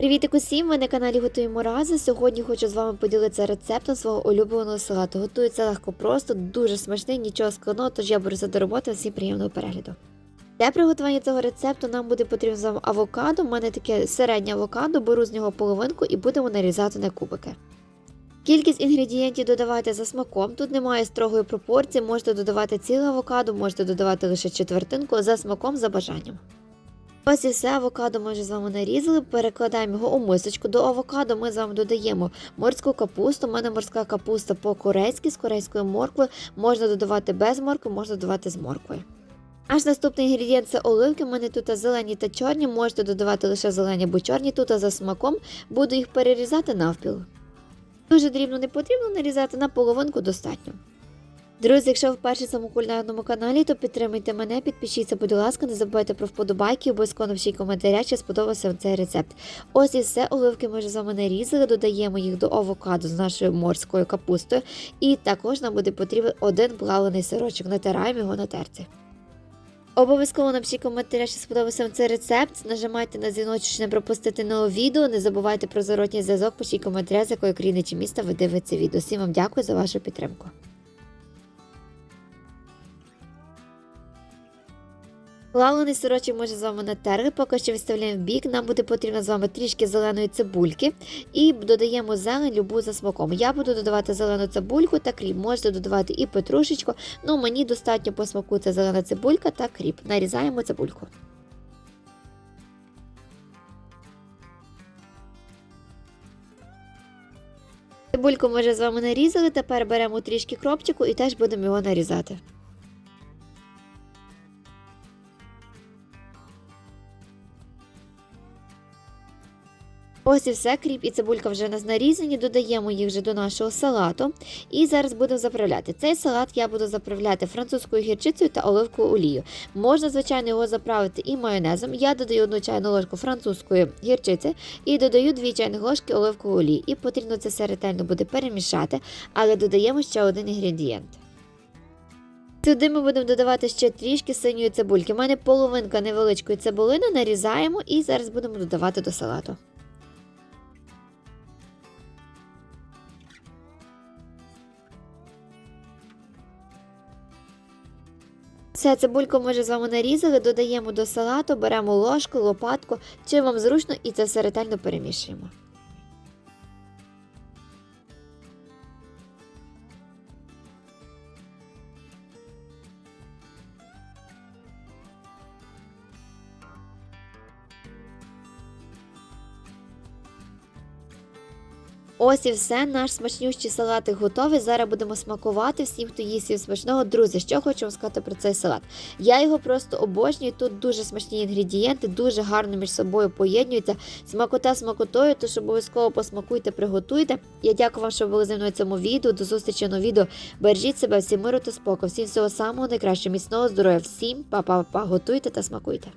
Привіт усім! Ви на каналі Готуємо разом. Сьогодні хочу з вами поділитися рецептом свого улюбленого салату. Готується легко просто, дуже смачний, нічого складного, тож я беруся до роботи. Всім приємного перегляду. Для приготування цього рецепту нам буде потрібно з вами авокадо. У мене таке середнє авокадо, беру з нього половинку і будемо нарізати на кубики. Кількість інгредієнтів додавайте за смаком. Тут немає строгої пропорції, можете додавати ціле авокадо, можете додавати лише четвертинку за смаком за бажанням. І все авокадо ми вже з вами нарізали. Перекладаємо його у мисочку. До авокадо ми з вами додаємо морську капусту. У мене морська капуста по-корейськи з корейською морквою. Можна додавати без моркви, можна додавати з морквою. Аж наступний інгредієнт це оливки. У мене тут зелені та чорні. Можете додавати лише зелені або чорні. Тут за смаком буду їх перерізати навпіл. Дуже дрібно не потрібно нарізати на половинку достатньо. Друзі, якщо ви вперше цьому кулінарному каналі, то підтримуйте мене, підпишіться, будь ласка, не забувайте про вподобайки, обов'язково напишіть коментаря, чи сподобався вам цей рецепт. Ось і все, оливки ми вже з вами нарізали, додаємо їх до авокадо з нашою морською капустою. І також нам буде потрібен один плавлений сирочок, натираємо його на терці. Обов'язково напишіть коментаря, чи сподобався вам цей рецепт. Нажимайте на дзвіночок, щоб не пропустити нове відео. Не забувайте про зворотній зв'язок, пишіть коментаря, з якої країни чи міста ви дивитеся відео. Всім вам дякую за вашу підтримку. Плавлений сирочок ми вже з вами натерли, поки що відставляємо в бік. Нам буде потрібно з вами трішки зеленої цибульки і додаємо зелень любу за смаком. Я буду додавати зелену цибульку та кріп. Можете додавати і петрушечку, але мені достатньо по смаку це зелена цибулька та кріп. Нарізаємо цибульку. Цибульку ми вже з вами нарізали. Тепер беремо трішки кропчику і теж будемо його нарізати. Ось і все, кріп і цибулька вже нас нарізані, додаємо їх вже до нашого салату. І зараз будемо заправляти. Цей салат я буду заправляти французькою гірчицею та оливковою олією. Можна, звичайно, його заправити і майонезом. Я додаю одну чайну ложку французької гірчиці і додаю 2 чайні ложки оливкової олії. І потрібно це все ретельно буде перемішати, але додаємо ще один інгредієнт. Сюди ми будемо додавати ще трішки синьої цибульки. У мене половинка невеличкої цибулини нарізаємо і зараз будемо додавати до салату. Все, цибульку ми вже з вами нарізали, додаємо до салату, беремо ложку, лопатку, чим вам зручно, і це все ретельно перемішуємо. Ось і все, наш смачнющий салатик готовий. Зараз будемо смакувати всім, хто їсть смачного. Друзі, що хочу вам сказати про цей салат. Я його просто обожнюю. Тут дуже смачні інгредієнти, дуже гарно між собою поєднуються. Смакота смакотою, тож обов'язково посмакуйте, приготуйте. Я дякую вам, що були зі мною в цьому відео. До зустрічі на відео. Бережіть себе, всім миру та спокою, всім всього самого найкращого, міцного здоров'я, всім па-па-па, готуйте та смакуйте.